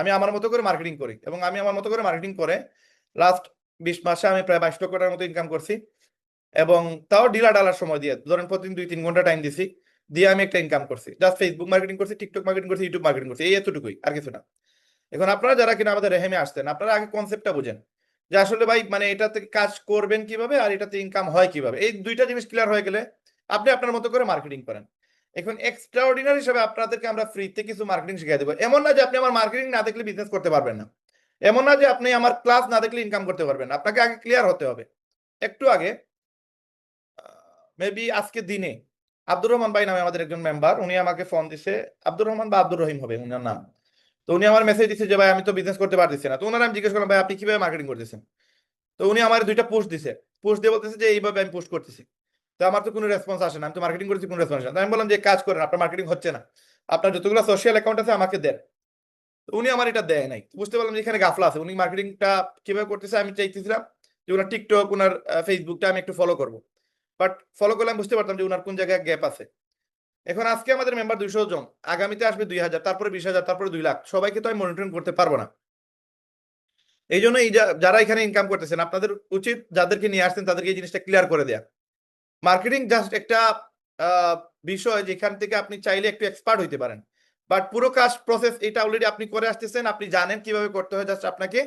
আমি আমার মতো করে মার্কেটিং করি এবং আমি আমার মতো করে মার্কেটিং করে লাস্ট বিশ মাসে আমি প্রায় বাইশ লক্ষ টাকার মতো ইনকাম করছি এবং তাও ডিলা ডালার সময় দিয়ে, ধরেন প্রতিদিন দুই তিন ঘণ্টা টাইম দিছি, দিয়ে আমি একটা ইনকাম করছি। জাস্ট ফেসবুক মার্কেটিং করছি টিকটক মার্কেটিং করছি ইউটিউব মার্কেটিং করছি, এই এতটুকুই, আর কিছু না। এখন আপনারা যারা কিনা আমাদের রেহেমে আসতেন আপনারা আগে কনসেপ্টটা বুঝেন যে আসলে ভাই মানে এটাতে কাজ করবেন কীভাবে আর এটাতে ইনকাম হয় কীভাবে? এই দুইটা জিনিস ক্লিয়ার হয়ে গেলে আপনি আপনার মতো করে মার্কেটিং করেন। এখন এক্সট্রা অর্ডিনারি হিসাবে আপনাদেরকে আমরা ফ্রিতে কিছু মার্কেটিং শিখিয়ে দেবো। এমন না যে আপনি আমার মার্কেটিং না দেখলে বিজনেস করতে পারবেন না। এমন না যে আপনি আমার ক্লাস না দেখলে ইনকাম করতে পারবেন আপনাকে আগে ক্লিয়ার হতে হবে। একটু আগে মেবি আজকে দিনে আব্দুর রহমান ভাই নামে আমাদের একজন মেম্বার উনি আমাকে ফোন দিছে, আব্দুর রহমান বা আব্দুর রহিম হবে উনার নাম। তো উনি আমার মেসেজ দিছে যে, ভাই, আমি তো বিজনেস করতে পারতেছি না। তো ওনার আমি জিজ্ঞেস করলাম, ভাই, আপনি কীভাবে মার্কেটিং করতেছেন? তো উনি আমার দুইটা পোস্ট দিছে। পোস্ট দিয়ে বলতেছে যে, এইভাবে আমি পোস্ট করতেছি। তো আমার তো কোনো রেসপন্স আসে না, আমি তো মার্কেটিং করছি, কোনো রেসপন্স আসে না। আমি বললাম যে কাজ করেন, আপনার মার্কেটিং হচ্ছে না। আপনার যতগুলো সোশ্যাল অ্যাকাউন্ট আছে, আমাকে দেন। উনি আমার এটা দেয় নাই। বুঝতে পারলাম যে, এখানে গাফলা আছে। উনি মার্কেটিংটা কীভাবে করতেছে, আমি চাইতেছিলাম যে, ওনার টিকটক ওনার ফেসবুকটা আমি একটু ফলো করব। বাট ফলো করলে আমি বুঝতে পারতাম যে ওনার কোন জায়গায় গ্যাপ আছে। এখন আজকে আমাদের মেম্বার দুইশো জন, আগামীতে আসবে দুই হাজার, তারপরে বিশ হাজার, তারপরে দুই লাখ। সবাইকে তো আমি মনিটরিং করতে পারব না। এই জন্য যারা এখানে ইনকাম করতেছেন, আপনাদের উচিত যাদেরকে নিয়ে আসছেন তাদেরকে এই জিনিসটা ক্লিয়ার করে দেয়া। মার্কেটিং জাস্ট একটা বিষয় যেখান থেকে আপনি চাইলে একটু এক্সপার্ট হইতে পারেন। বাট পুরো কাজ প্রসেস এটা অলরেডি আপনি করে আসতেছেন, আপনি জানেন কীভাবে করতে হয় জাস্ট আপনাকে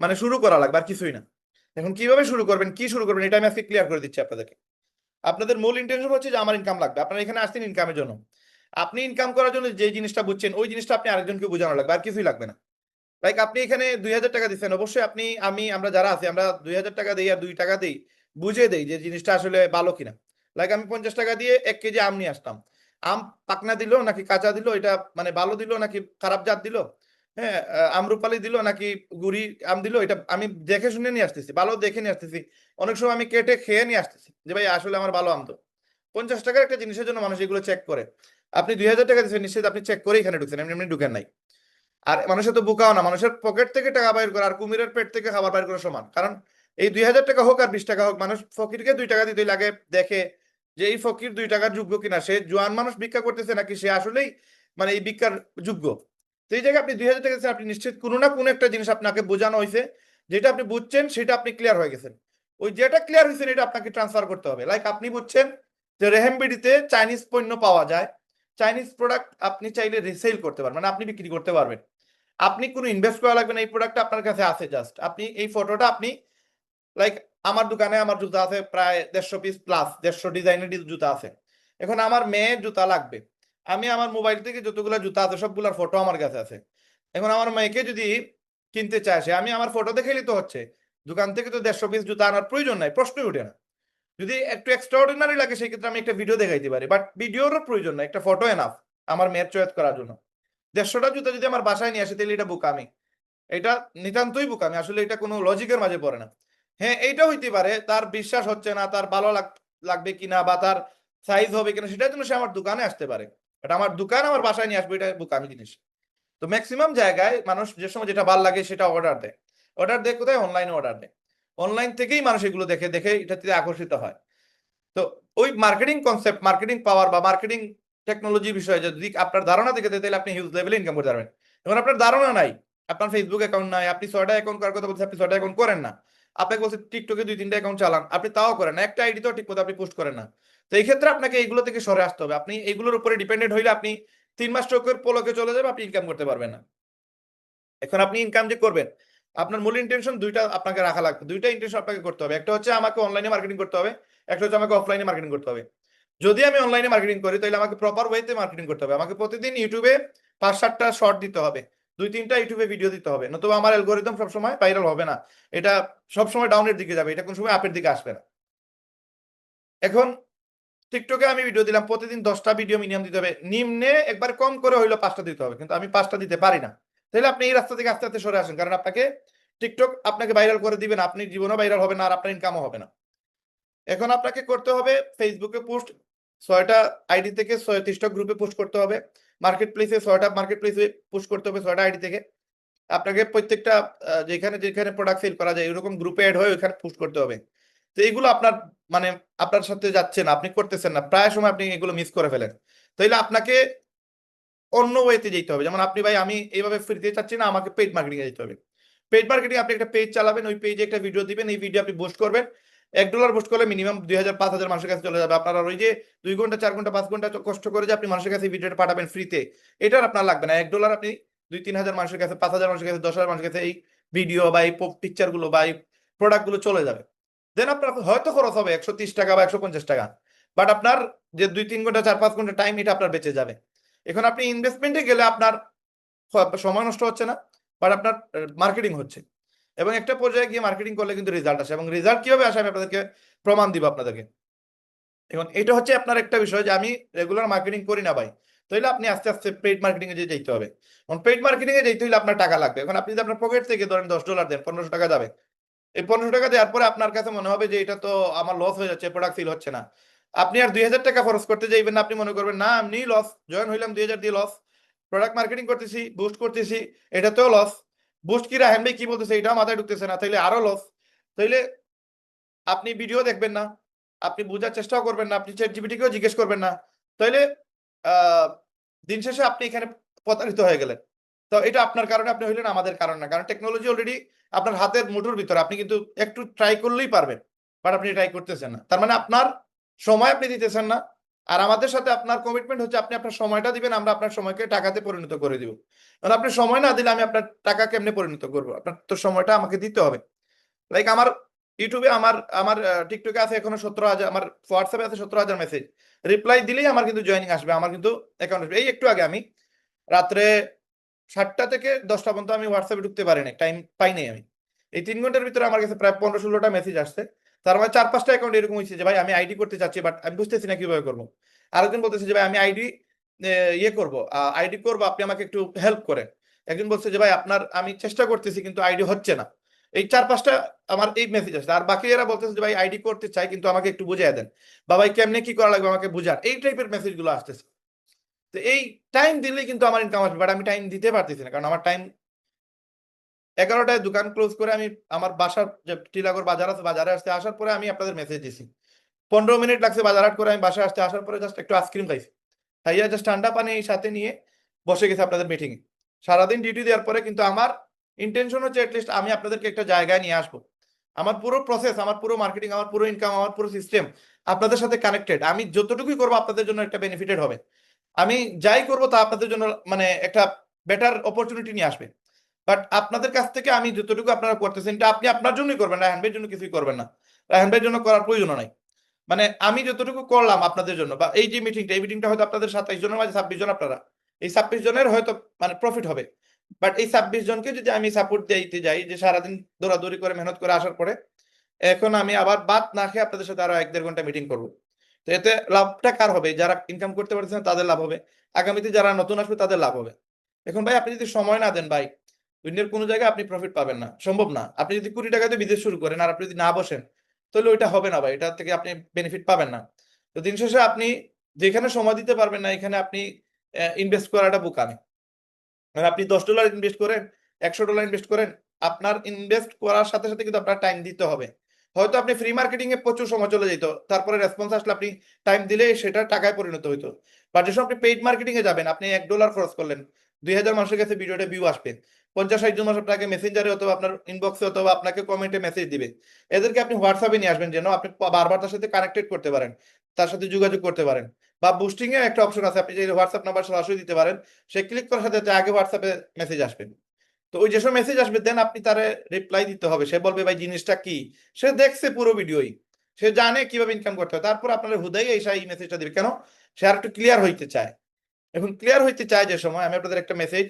মানে শুরু করা লাগবে আর কিছুই না। এখন কীভাবে শুরু করবেন, কি শুরু করবেন, এটা আমি আজকে ক্লিয়ার করে দিচ্ছি আপনাদেরকে। আপনাদের মূল ইন্টেনশন হচ্ছে যে আমার ইনকাম লাগবে। আপনারা এখানে আসছেন ইনকামের জন্য। আপনি ইনকাম করার জন্য যে জিনিসটা বুঝছেন, ওই জিনিসটা আপনি আরেকজনকে বোঝানো লাগবে, আর কিছুই লাগবে না। লাইক আপনি এখানে দুই হাজার টাকা দিচ্ছেন, অবশ্যই আপনি, আমি, আমরা যারা আছি, আমরা দুই হাজার টাকা দিই আর দুই টাকা দিই। বুঝে দেই যে জিনিসটা আসলে ভালো কিনা। লাইক আমি পঞ্চাশ টাকা দিয়ে এক কেজি আম নিয়ে আসতাম। আম পাকনা দিল নাকি কাঁচা দিল, এটা মানে ভালো দিল নাকি খারাপ জাত দিল? হ্যাঁ আমরুপালি দিল নাকি গুড়ি আম দিল, এটা আমি দেখে শুনে নিয়ে আসতেছি, ভালো দেখে নিয়ে আসতেছি। অনেক সময় আমি কেটে খেয়ে নিয়ে আসতেছি যে ভাই আসলে আমার ভালো আম তো। পঞ্চাশ টাকার একটা জিনিসের জন্য মানুষ এগুলো চেক করে। আপনি দুই হাজার টাকা দিচ্ছেন নিশ্চিত আপনি চেক করে এখানে ঢুকছেন, এমনি এমনি ঢুকেন নাই। আর মানুষের তো বোকাও না, মানুষের পকেট থেকে টাকা বাইর করা আর কুমিরের পেট থেকে খাবার বাইর করা সমান। কারণ এই দুই হাজার টাকা হোক আর বিশ টাকা হোক, মানুষ ফকিরকে দুই টাকা দিতে লাগে, দেখে যে এই ফকির দুই টাকার যোগ্য কিনা। সে জোয়ান মানুষ ভিক্ষা করতেছে নাকি সে আসলেই মানে এই ভিক্ষার যোগ্য। তো এই জায়গায় আপনি দুই হাজার টাকা আপনি নিশ্চিত কোনো না কোনো একটা জিনিস আপনাকে বোঝানো হয়েছে, যেটা আপনি বুঝছেন সেটা আপনি ক্লিয়ার হয়ে গেছেন। ওই যেটা ক্লিয়ার হয়েছে এটা আপনাকে ট্রান্সফার করতে হবে। লাইক আপনি বুঝছেন যে রেহেমবিডিতে চাইনিজ পণ্য পাওয়া যায় চাইনিজ প্রোডাক্ট আপনি চাইলে রিসেল করতে পারবেন মানে আপনি বিক্রি করতে পারবেন। আপনি কোনো ইনভেস্ট করা লাগবে না, এই প্রোডাক্টটা আপনার কাছে আছে জাস্ট আপনি এই ফটোটা আপনি লাইক আমার দোকানে আমার জুতা আছে প্রায় দেড়শো পিস প্লাস দেড়শো ডিজাইনের জুতা আছে। এখন আমার মেয়ের জুতা লাগবে। আমি আমার মোবাইল থেকে যতগুলো জুতা আছে, সবগুলোর ফটো আমার কাছে আছে। এখন আমার মেয়েকে যদি কিনতে চায় সে, আমি আমার ফটো দেখেই তো হচ্ছে। দোকান থেকে তো দেড়শো পিস জুতা আনার প্রয়োজন নাই, প্রশ্নই উঠে না। যদি একটু এক্সট্রাঅর্ডিনারি লাগে সেই ক্ষেত্রে আমি একটা ভিডিও দেখাইতে পারি। বাট ভিডিওরও প্রয়োজন নাই, একটা ফটো এনাফ আমার মেয়ের চয়েস করার জন্য। দেড়শোটা জুতা যদি আমার বাসায় নিয়ে আসে, তাহলে এটা বুকামি। এটা নিতান্তই বুকামি। আসলে এটা কোনো লজিকের মাঝে পড়ে না। হ্যাঁ এইটা হইতে পারে। তার বিশ্বাস হচ্ছে না তার ভালো লাগ- লাগবে কিনা বা তার সাইজ হবে কিনা সেটার জন্য সে আমার দোকানে আসতে পারে। বাট আমার দোকান আমার বাসায় নিয়ে আসবে এটা বুকামি জিনিস। তো ম্যাক্সিমাম জায়গায় মানুষ যে সময় যেটা ভালো লাগে সেটা অর্ডার দেয়। অর্ডার দেয় কোথায়? অনলাইনে অর্ডার দেয়। অনলাইন থেকেই মানুষ এগুলো দেখে দেখে এটাতে আকর্ষিত হয়। তো ওই মার্কেটিং কনসেপ্ট মার্কেটিং পাওয়ার বা মার্কেটিং টেকনোলজি বিষয়ে যদি আপনার ধারণা থাকে, তাহলে আপনি হিউজ লেভেলে ইনকাম করতে পারবেন। এখন আপনার ধারণা নাই আপনার ফেসবুক অ্যাকাউন্ট নাই আপনি ছয়টা অ্যাকাউন্ট করার কথা বলছেন আপনি ছয়টা অ্যাকাউন্ট করেন না। আপনাকে বলছে, টিকটকে দুই, তিনটা অ্যাকাউন্ট চালান। আপনি তাও করেন একটা আইডি তো ঠিক মতো আপনি পোস্ট করেন না। তো এই ক্ষেত্রে আপনাকে এইগুলো থেকে সরে আসতে হবে। আপনি এইগুলোর উপরে ডিপেন্ডেন্ট হইলে আপনি তিন মাস চোখের পলকে চলে যাবে, আপনি ইনকাম করতে পারবেন না। এখন আপনি ইনকাম যে করবেন, আপনার মূল ইন্টেনশন দুইটা আপনাকে রাখা লাগবে। দুইটা ইন্টেনশন আপনাকে করতে হবে। একটা হচ্ছে আমাকে অনলাইনে মার্কেটিং করতে হবে, একটা হচ্ছে আমাকে অফলাইনে মার্কেটিং করতে হবে। যদি আমি অনলাইনে মার্কেটিং করি, তাহলে আমাকে প্রপার ওয়েতে মার্কেটিং করতে হবে। আমাকে প্রতিদিন ইউটিউবে পাঁচ, সাতটা শর্ট দিতে হবে। দুই তিনটা ইউটিউবে ভিডিও দিতে হবে। নতুবা আমার অ্যালগোরিদম সবসময় ভাইরাল হবে না। এটা সবসময় ডাউনের দিকে যাবে। এটা কোন সময় আপের দিকে আসবে না। এখন টিকটকে আমি ভিডিও দিলাম, প্রতিদিন দশটা ভিডিও মিনিমাম দিতে হবে। নিম্নে একবার কম করে হইল পাঁচটা দিতে হবে, কিন্তু আমি পাঁচটা দিতে পারি না। তাহলে আপনি এই রাস্তা থেকে আস্তে আস্তে সরে আসেন, কারণ আপনাকে টিকটক আপনাকে ভাইরাল করে দিবেন আপনি জীবনও ভাইরাল হবে না আর আপনার ইনকামও হবে না। এখন আপনাকে করতে হবে ফেসবুকে পোস্ট ছয়টা আইডি থেকে ছয়ত্রিশটা গ্রুপে পোস্ট করতে হবে। মার্কেট প্লেসে ছয়টা মার্কেট প্লেসে পোস্ট করতে হবে ছয়টা আইডি থেকে। আপনাকে প্রত্যেকটা যেখানে যেখানে প্রোডাক্ট সেল করা যায় এরকম গ্রুপে অ্যাড হয়ে ওখানে পোস্ট করতে হবে। তো এইগুলো আপনার মানে আপনার সাথে যাচ্ছে না, আপনি করতেছেন না, প্রায় সময় আপনি এগুলো মিস করে ফেলেন। তাইলে আপনাকে অন্য ওয়েতে যেতে হবে। যেমন আপনি, ভাই, আমি এইভাবে ফ্রিতে চাচ্ছি না, আমাকে পেড মার্কেটিং এ যেতে হবে। পেড মার্কেটিং আপনি একটা পেজ চালাবেন, ওই পেজে একটা ভিডিও দিবেন, এই ভিডিও আপনি পোস্ট করবেন। এক ডলার পোস্ট করলে মিনিমাম দুই হাজার পাঁচ হাজার মানুষের কাছে চলে যাবে। আপনারা ওই যে দুই ঘণ্টা, চার ঘণ্টা, পাঁচ ঘণ্টা কষ্ট করে যে আপনি মানুষের কাছে ভিডিওটা পাঠাবেন ফ্রিতে এটার আপনার লাগবে না। এক ডলার আপনি দুই তিন হাজার মানুষের কাছে, পাঁচ হাজার মানুষের কাছে, দশ হাজার মানুষের কাছে এই ভিডিও বা এই পিকচারগুলো বা এই প্রোডাক্টগুলো চলে যাবে। দেন আপনার হয়তো খরচ হবে একশো তিরিশ টাকা বা একশো পঞ্চাশ টাকা। বাট আপনার যে দুই তিন ঘণ্টা চার পাঁচ ঘণ্টা টাইম এটা আপনার বেঁচে যাবে। এখন আপনি ইনভেস্টমেন্টে গেলে আপনার সময় নষ্ট হচ্ছে না বাট আপনার মার্কেটিং হচ্ছে। এবং একটা পর্যায়ে গিয়ে মার্কেটিং করলে কিন্তু রেজাল্ট আসে। এবং রেজাল্ট কীভাবে আসে আমি আপনাদেরকে প্রমাণ দিব আপনাদেরকে। এখন এটা হচ্ছে আপনার একটা বিষয় যে আমি রেগুলার মার্কেটিং করি না ভাই। তাহলে আপনি আস্তে আস্তে পেইড মার্কেটিং এ যেতে হবে। এখন পেইড মার্কেটিং এ যেতে হলে আপনার টাকা লাগবে। এখন আপনি যদি আপনার পকেট থেকে ধরেন দশ ডলার দেন, পনেরোশো টাকা যাবে। এই পনেরোশো টাকা দেওয়ার পরে আপনার কাছে মনে হবে যে এটা তো আমার লস হয়ে যাচ্ছে প্রোডাক্ট সেল হচ্ছে না। আপনি আর দুই হাজার টাকা খরচ করতে যাইবেন না, আপনি মনে করবেন, না, আমি লস জয়েন হইলাম দুই হাজার দিয়ে লস প্রোডাক্ট মার্কেটিং করতেছি বুস্ট করতেছি, এটাতেও লস বুস্ট কি রাহেন কি বলতেছে এটাও মাথায় ঢুকতেছে না। তাইলে আরও লস তাইলে আপনি ভিডিও দেখবেন না। আপনি বোঝার চেষ্টাও করবেন না। আপনি চ্যাট জিপিটিকেও জিজ্ঞেস করবেন না। তাইলে দিন শেষে আপনি এখানে প্রতারিত হয়ে গেলেন। তো এটা আপনার কারণে আপনি হইলেন, আমাদের কারণ না। কারণ টেকনোলজি অলরেডি আপনার হাতের মুঠোর ভিতরে। আপনি কিন্তু একটু ট্রাই করলেই পারবেন। বাট আপনি ট্রাই করতেছেন না। তার মানে আপনার সময় আপনি দিতেছেন না। আর আমাদের সাথে আপনার কমিটমেন্ট হচ্ছে, আপনি আপনার সময়টা দিবেন, আমরা আপনার সময়কে টাকাতে পরিণত করে দিব। কারণ আপনি সময় না দিলে আমি আপনার টাকা কেমনে পরিণত করব? আপনার তো সময়টা আমাকে দিতে হবে। লাইক আমার ইউটিউবে আমার আমার টিকটকে আছে এখনও সতেরো হাজার, আমার হোয়াটসঅ্যাপে আছে সতেরো হাজার মেসেজ রিপ্লাই দিলেই আমার কিন্তু জয়েনিং আসবে, আমার কিন্তু অ্যাকাউন্ট আসবে। এই একটু আগে আমি রাত্রে সাতটা থেকে দশটা পর্যন্ত আমি হোয়াটসঅ্যাপে ঢুকতে পারি না টাইম পাই নাই আমি। এই তিন ঘণ্টার ভিতরে আমার কাছে প্রায় পনেরো ষোলোটা মেসেজ আসছে। তার মানে চার পাঁচটা অ্যাকাউন্ট এরকম হয়েছে যে, ভাই, আমি আইডি করতে চাচ্ছি বাট আমি বুঝতেছি না কীভাবে করব। আরেকজন বলতেছে যে, ভাই, আমি আইডি ইয়ে করব আইডি করব, আপনি আমাকে একটু হেল্প করেন। একজন বলছে যে, ভাই, আপনার, আমি চেষ্টা করতেছি, কিন্তু আইডি হচ্ছে না। এই চার পাঁচটা আমার এই মেসেজ আসছে। আর বাকি এরা বলতেছে যে, ভাই আইডি করতে চাই, কিন্তু আমাকে একটু বুঝিয়ে দেন। বা ভাই কেমনে কি করা লাগবে আমাকে বুঝান? এই টাইপের মেসেজগুলো আসতেছে। তো এই টাইম দিলেই কিন্তু আমার ইনকাম আসবে বাট আমি টাইম দিতে পারতেছি না, কারণ আমার টাইম এগারোটায় দোকান ক্লোজ করে আমি আমার বাসার যে টিলাগড় বাজার আছে, বাজারে আসতে, আসার পরে আমি আপনাদের মেসেজ দিছি। পনেরো মিনিট লাগছে বাজার হাট করে, আমি বাসায় আসতে, আসার পরে জাস্ট একটু আইসক্রিম খাইছি। খাইয়া জাস্ট ঠান্ডা পানি সাথে নিয়ে বসে গেছে আপনাদের মিটিং এ সারাদিন ডিউটি দেওয়ার পরে কিন্তু আমার ইন্টেনশন হচ্ছে লিস্ট আমি আপনাদেরকে একটা জায়গায় নিয়ে আসব। আমার পুরো প্রসেস আমার পুরো মার্কেটিং আমার পুরো ইনকাম আমার পুরো সিস্টেম আপনাদের সাথে কানেক্টেড আমি যতটুকুই করব আপনাদের জন্য একটা বেনিফিটেড হবে। আমি যাই করব তা আপনাদের জন্য মানে একটা বেটার অপরচুনিটি নিয়ে আসবে। বাট আপনাদের কাছ থেকে আমি যতটুকু আপনারা করতেছেন, এটা আপনি আপনার জন্যই করবেন, রায়হান ভাইয়ের জন্য কিছুই করবেন না। রায়হান ভাইয়ের জন্য করার প্রয়োজন নাই। মানে আমি যতটুকু করলাম আপনাদের জন্য, বা এই যে মিটিংটা এই মিটিংটা হয়তো আপনাদের সাতাইশ জনের মাঝে ছাব্বিশ জন আপনারা। এই ছাব্বিশ জনের হয়তো মানে প্রফিট হবে। বাট এই ছাব্বিশ জনকে যদি আমি সাপোর্ট দিতে যাই, যে সারাদিন দৌড়াদৌড়ি করে, মেহনত করে আসার পরে, এখন আমি আবার বাদ না খেয়ে আপনাদের সাথে আরও এক দেড় ঘণ্টা মিটিং করব। তো এতে লাভটা কার হবে? যারা ইনকাম করতে পারছেন তাদের লাভ হবে। আগামীতে যারা নতুন আসবে, তাদের লাভ হবে। এখন ভাই, আপনি যদি সময় না দেন ভাই দুনিয়ার কোনো জায়গায় আপনি প্রফিট পাবেন না। সম্ভব না। আপনি যদি কুড়ি টাকাতে বিদেশ শুরু করেন আর আপনি যদি না বসেন, তাহলে ওইটা হবে না ভাই। এটা থেকে আপনি বেনিফিট পাবেন না। তো দিন শেষে আপনি যেখানে সময় দিতে পারবেন না, এখানে আপনি ইনভেস্ট করাটা বোকামি। মানে আপনি দশ ডলার ইনভেস্ট করেন, একশো ডলার ইনভেস্ট করেন, আপনার ইনভেস্ট করার সাথে সাথে কিন্তু আপনার টাইম দিতে হবে। হয়তো আপনি ফ্রি মার্কেটিং এ প্রচুর সময় চলে যেত, তারপরে রেসপন্স আসলে আপনি টাইম দিলে সেটা টাকায় পরিণত হইতো। বাট যখন আপনি পেইড মার্কেটিং এ যাবেন, আপনি এক ডলার খরচ করলেন, দুই হাজার মানুষের কাছে ভিডিওটা ভিউ আসবে। পঞ্চাশ ষাট জন মানুষ আপনাকে মেসেঞ্জারে অথবা আপনার ইনবক্সে অথবা আপনাকে কমেন্টে মেসেজ দিবে। এদেরকে আপনি হোয়াটসঅ্যাপে নিয়ে আসবেন যেন আপনি বারবার তার সাথে কানেক্টেড করতে পারেন, তার সাথে যোগাযোগ করতে পারেন। বা বুস্টিং একটা অপশন আছে, আপনি যে হোয়াটসঅ্যাপ নাম্বার সরাসরি দিতে পারেন, সে ক্লিক করার সাথে আগে হোয়াটসঅ্যাপে মেসেজ আসবে। তো ওই যেসব মেসেজ আসবে দেন আপনি তারে রিপ্লাই দিতে হবে। সে বলবে, ভাই, জিনিসটা কি? সে দেখছে পুরো ভিডিওই। সে জানে কীভাবে ইনকাম করতে হয় তারপর আপনার হুদাই এসে এই মেসেজটা দিবে। কেন? সে আর একটু ক্লিয়ার হইতে চায়। এখন ক্লিয়ার হইতে চায় যে সময় আমি আপনাদের একটা মেসেজ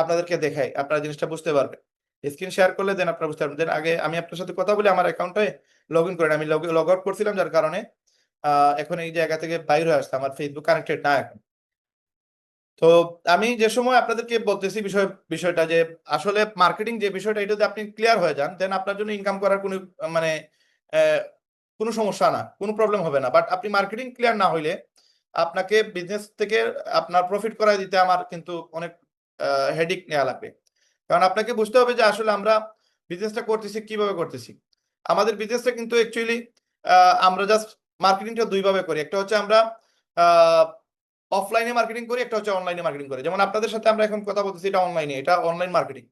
আপনাদেরকে দেখাই, আপনারা জিনিসটা বুঝতে পারবেন। স্ক্রিন শেয়ার করলে দেন আপনারা বুঝতে পারবেন। দেন আগে আমি আপনার সাথে কথা বলে, আমার অ্যাকাউন্টে লগ ইন করেন আমি লগ আউট করছিলাম যার কারণে এখন এই জায়গা থেকে বাইরে হয়ে আসছে, আমার ফেসবুক কানেক্টেড না এখন। তো আমি যে সময় আপনাদেরকে বলতেছি বিষয়, বিষয়টা যে আসলে মার্কেটিং যে বিষয়টা, এটা যদি আপনি ক্লিয়ার হয়ে যান দেন আপনার জন্য ইনকাম করার কোনো মানে কোনো সমস্যা না, কোনো প্রবলেম হবে না। বাট আপনি মার্কেটিং ক্লিয়ার না হইলে, আপনাকে বিজনেস থেকে আপনার প্রফিট করাই দিতে আমার কিন্তু অনেক হেডিক নেওয়া লাগবে। কারণ আপনাকে বুঝতে হবে যে আসলে আমরা বিজনেসটা করতেছি, কীভাবে করতেছি। আমাদের বিজনেসটা কিন্তু অ্যাকচুয়ালি আমরা জাস্ট মার্কেটিংটা দুইভাবে করি। একটা হচ্ছে আমরা অফলাইনে মার্কেটিং করি, একটা হচ্ছে অনলাইনে মার্কেটিং করি। যেমন আপনাদের সাথে আমরা এখন কথা বলতেছি, এটা অনলাইনে এটা অনলাইন মার্কেটিং